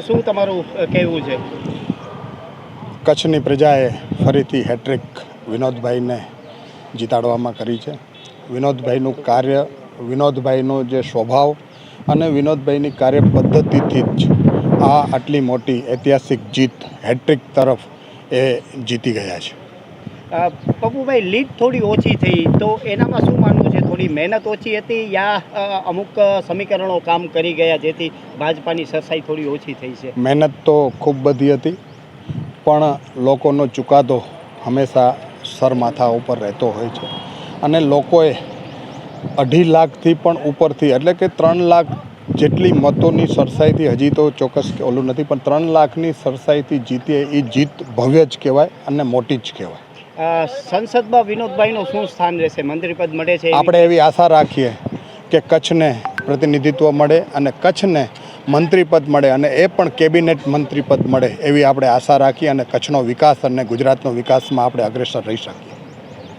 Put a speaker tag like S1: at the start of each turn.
S1: શું તમારું કહેવું છે?
S2: કચ્છની પ્રજાએ ફરીથી હેટ્રિક વિનોદભાઈને જીતાડવામાં કરી છે. વિનોદભાઈનું કાર્ય, વિનોદભાઈનો જે સ્વભાવ અને વિનોદભાઈની કાર્ય પદ્ધતિથી જ આ આટલી મોટી ઐતિહાસિક જીત હેટ્રિક તરફ એ જીતી ગયા છે.
S1: પપ્પુભાઈ, લીડ થોડી ઓછી થઈ, તો એનામાં શું માનવું છે? થોડી મહેનત ઓછી હતી યા અમુક સમીકરણો કામ કરી ગયા જેથી ભાજપાની સરસાઈ થોડી ઓછી થઈ છે?
S2: મહેનત તો ખૂબ બધી હતી, પણ લોકોનો ચુકાદો હંમેશા સરમાથા ઉપર રહેતો હોય છે. અને લોકોએ અઢી લાખથી પણ ઉપરથી, એટલે કે ત્રણ લાખ જેટલી મતોની સરસાઈથી, હજી તો ચોક્કસ ઓલું નથી, પણ ત્રણ લાખની સરસાઈથી જીતીએ એ જીત ભવ્ય જ કહેવાય અને મોટી જ કહેવાય.
S1: સંસદમાં વિનોદભાઈનું શું સ્થાન રહેશે? મંત્રીપદ મળે છે
S2: આપણે એવી આશા રાખીએ કે કચ્છને પ્રતિનિધિત્વ મળે અને કચ્છને મંત્રીપદ મળે અને એ પણ કેબિનેટ મંત્રીપદ મળે એવી આપણે આશા રાખીએ અને કચ્છનો વિકાસ અને ગુજરાતનો વિકાસમાં આપણે અગ્રેસર રહી શકીએ.